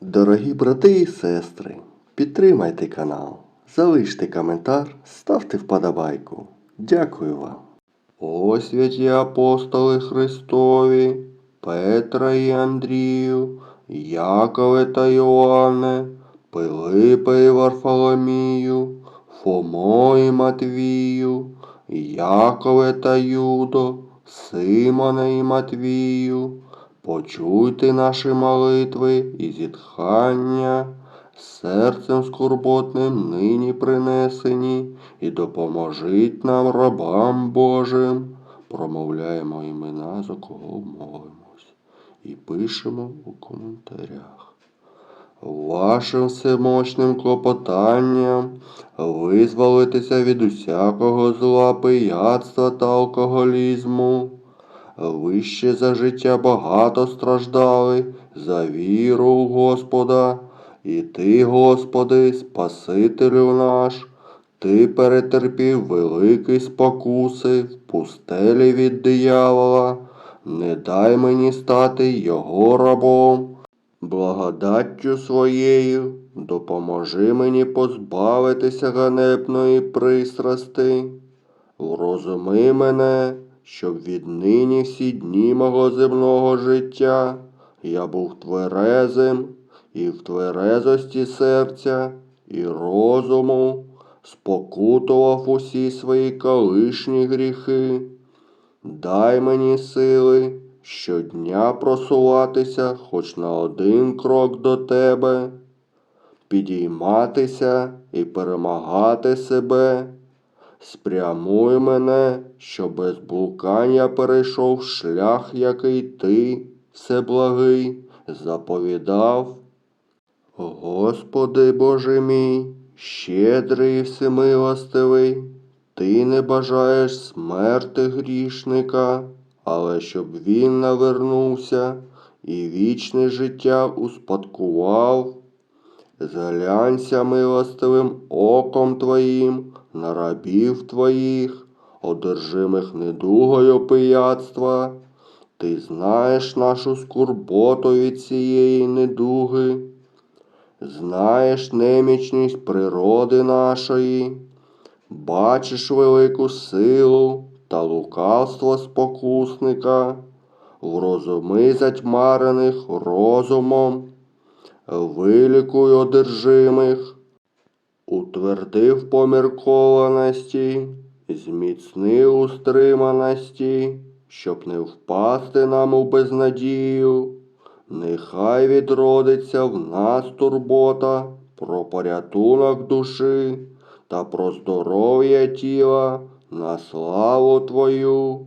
Дорогі брати і сестри, підтримайте канал, залиште коментар, ставте вподобайку. Дякую вам. О святі апостоли Христові, Петра і Андрію, Якове та Йоанне, Пилипе і Варфоломію, Фомо і Матвію, Якове та Юдо, Симоне і Матвію, почуйте наші молитви і зітхання, серцем скорботним нині принесені, і допоможіть нам, рабам Божим, промовляємо імена, за кого молимось, і пишемо у коментарях. Вашим всемощним клопотанням визволитися від усякого зла, пияцтва та алкоголізму. Ви ще за життя багато страждали, за віру у Господа, і ти, Господи, Спасителю наш, ти перетерпів великі спокуси в пустелі від диявола, не дай мені стати його рабом. Благодаттю своєю допоможи мені позбавитися ганебної пристрасти. Врозуми мене, щоб віднині всі дні мого земного життя я був тверезим і в тверезості серця і розуму спокутував усі свої колишні гріхи. Дай мені сили щодня просуватися хоч на один крок до тебе, підійматися і перемагати себе. Спрямуй мене, що без блукання перейшов шлях, який ти, всеблагий, заповідав. Господи Боже мій, щедрий і всемилостивий, ти не бажаєш смерти грішника, але щоб він навернувся і вічне життя успадкував. Зглянься милостивим оком Твоїм на рабів Твоїх, одержимих недугою пияцтва. Ти знаєш нашу скорботу від цієї недуги, знаєш немічність природи нашої, бачиш велику силу та лукавство спокусника, врозуми затьмарених розумом вилікуй одержимих, утвердив поміркованості, зміцнив у стриманості, щоб не впасти нам у безнадію. Нехай відродиться в нас турбота про порятунок душі та про здоров'я тіла на славу Твою,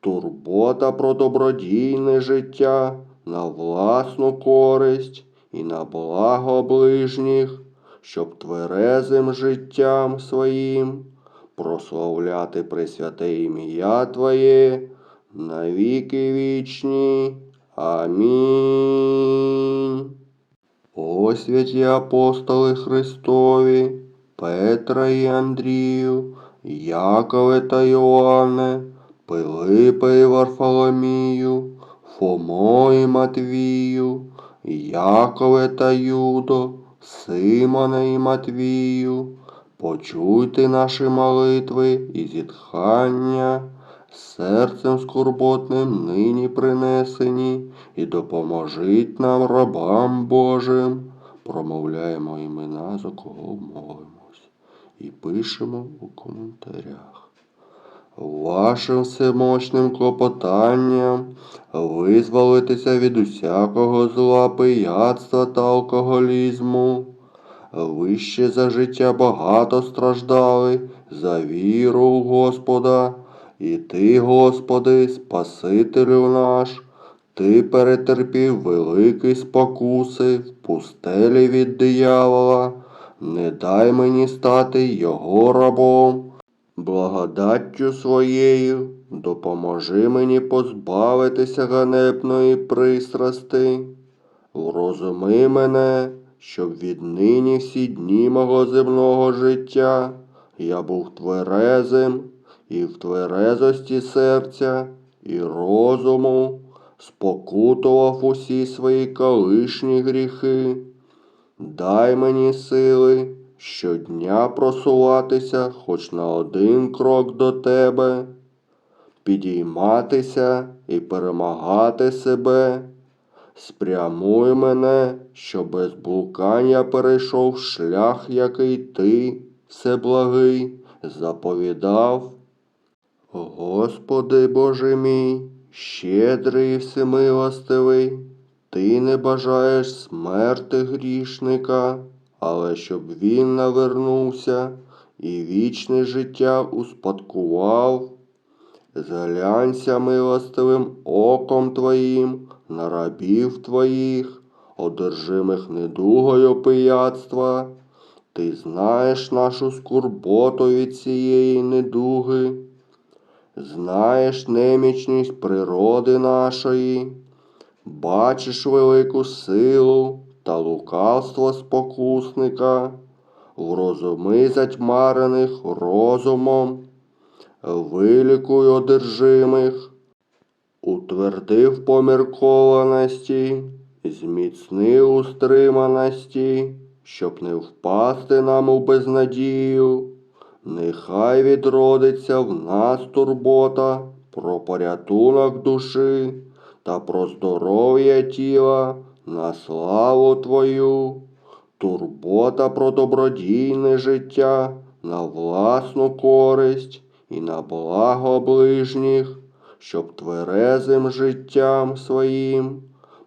турбота про добродійне життя на власну користь і на благо ближніх, щоб тверезим життям своїм прославляти пресвяте ім'я Твоє на віки вічні. Амінь. О святі апостоли Христові, Петра і Андрію, Якове та Йоанне, Пилипе і Варфоломію, Фомо і Матвію, Якове та Юдо, Симоне і Матвію, почуйте наші молитви і зітхання, серцем скорботним нині принесені, і допоможіть нам, рабам Божим, промовляємо імена, за кого молимось, і пишемо у коментарях. Вашим всемощним клопотанням визволитися від усякого зла, пияцтва та алкоголізму. Ви ще за життя багато страждали, за віру у Господа, і ти, Господи, Спасителю наш, ти перетерпів великі спокуси в пустелі від диявола, не дай мені стати його рабом. Благодаттю своєю допоможи мені позбавитися ганебної пристрасти. Врозуми мене, щоб віднині всі дні мого земного життя я був тверезим і в тверезості серця і розуму спокутував усі свої колишні гріхи. Дай мені сили щодня просуватися хоч на один крок до тебе, підійматися і перемагати себе. Спрямуй мене, що без блукання перейшов шлях, який ти, всеблагий, заповідав. Господи Боже мій, щедрий і всемилостивий, ти не бажаєш смерти грішника, але щоб він навернувся і вічне життя успадкував. Зглянься милостивим оком Твоїм на рабів Твоїх, одержимих недугою пияцтва. Ти знаєш нашу скорботу від цієї недуги, знаєш немічність природи нашої, бачиш велику силу та лукавство спокусника, врозуми затьмарених розумом вилікуй одержимих, утвердив поміркованості, зміцни у стриманості, щоб не впасти нам у безнадію. Нехай відродиться в нас турбота про порятунок душі та про здоров'я тіла на славу Твою, турбота про добродійне життя на власну користь і на благо ближніх, щоб тверезим життям своїм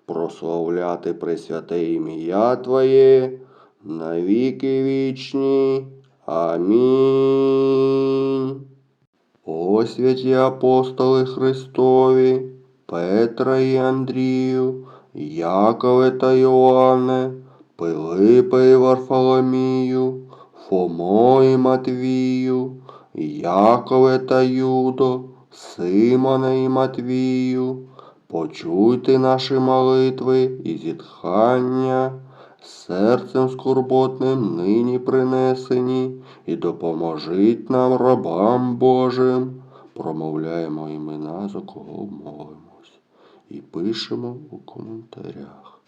прославляти пресвяте ім'я Твоє на віки вічні. Амінь. О святі апостоли Христові, Петра і Андрію, Якове та Йоанне, Пилипе і Варфоломію, Фомо і Матвію, Якове та Юдо, Симоне і Матвію, почуйте наші молитви і зітхання, серцем скорботним нині принесені, і допоможіть нам, рабам Божим. Промовляємо імена, за кого молимось, і пишемо у коментарях.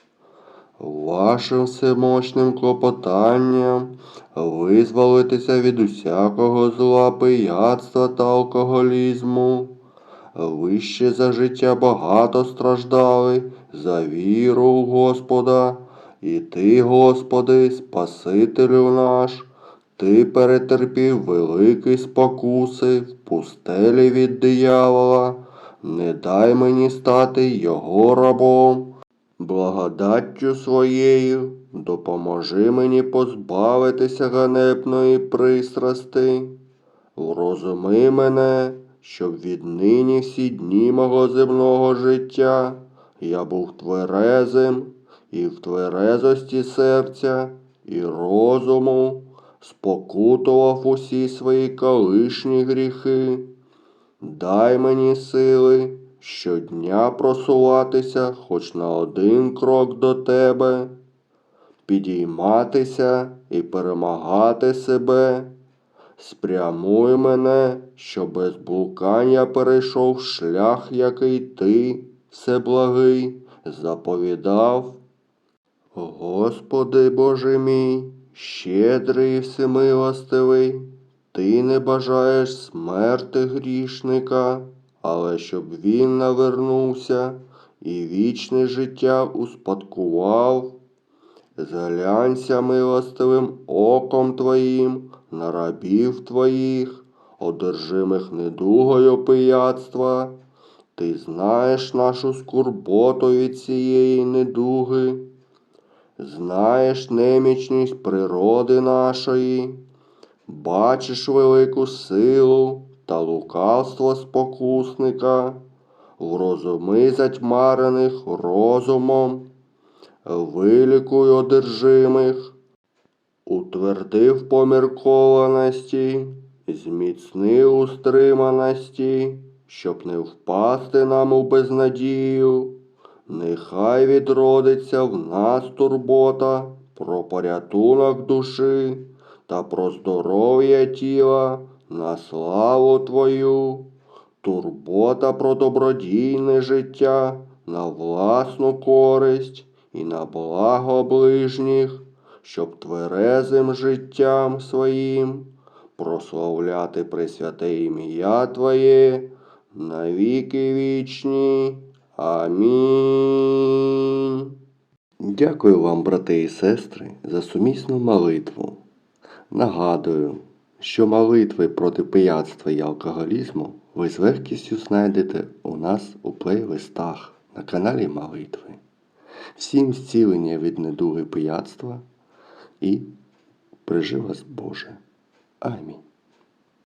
Вашим всемощним клопотанням визволитися від усякого зла, пияцтва та алкоголізму. Ви ще за життя багато страждали, за віру у Господа, і ти, Господи, Спасителю наш, ти перетерпів великі спокуси в пустелі від диявола, не дай мені стати його рабом. Благодаттю своєю допоможи мені позбавитися ганебної пристрасти. Врозуми мене, щоб віднині всі дні мого земного життя я був тверезим і в тверезості серця і розуму спокутував усі свої колишні гріхи. Дай мені сили щодня просуватися хоч на один крок до тебе, підійматися і перемагати себе. Спрямуй мене, що без блукання перейшов шлях, який ти, всеблагий, заповідав. Господи Боже мій, щедрий всемилостивий, ти не бажаєш смерти грішника, але щоб він навернувся і вічне життя успадкував. Зглянься милостивим оком Твоїм на рабів Твоїх, одержимих недугою пияцтва. Ти знаєш нашу скорботу від цієї недуги, знаєш немічність природи нашої, бачиш велику силу та лукавство спокусника, врозуми затьмарених розумом, вилікуй одержимих, утвердив поміркованості, зміцни у стриманості, щоб не впасти нам у безнадію. Нехай відродиться в нас турбота про порятунок душі та про здоров'я тіла на славу Твою, турбота про добродійне життя на власну користь і на благо ближніх, щоб тверезим життям своїм прославляти пресвяте ім'я Твоє на віки вічні. Амінь. Дякую вам, брати і сестри, за сумісну молитву. Нагадую, що молитви проти пияцтва і алкоголізму ви з легкістю знайдете у нас у плейлистах на каналі Молитви. Всім зцілення від недуги пияцтва і прижи вас Боже. Амінь.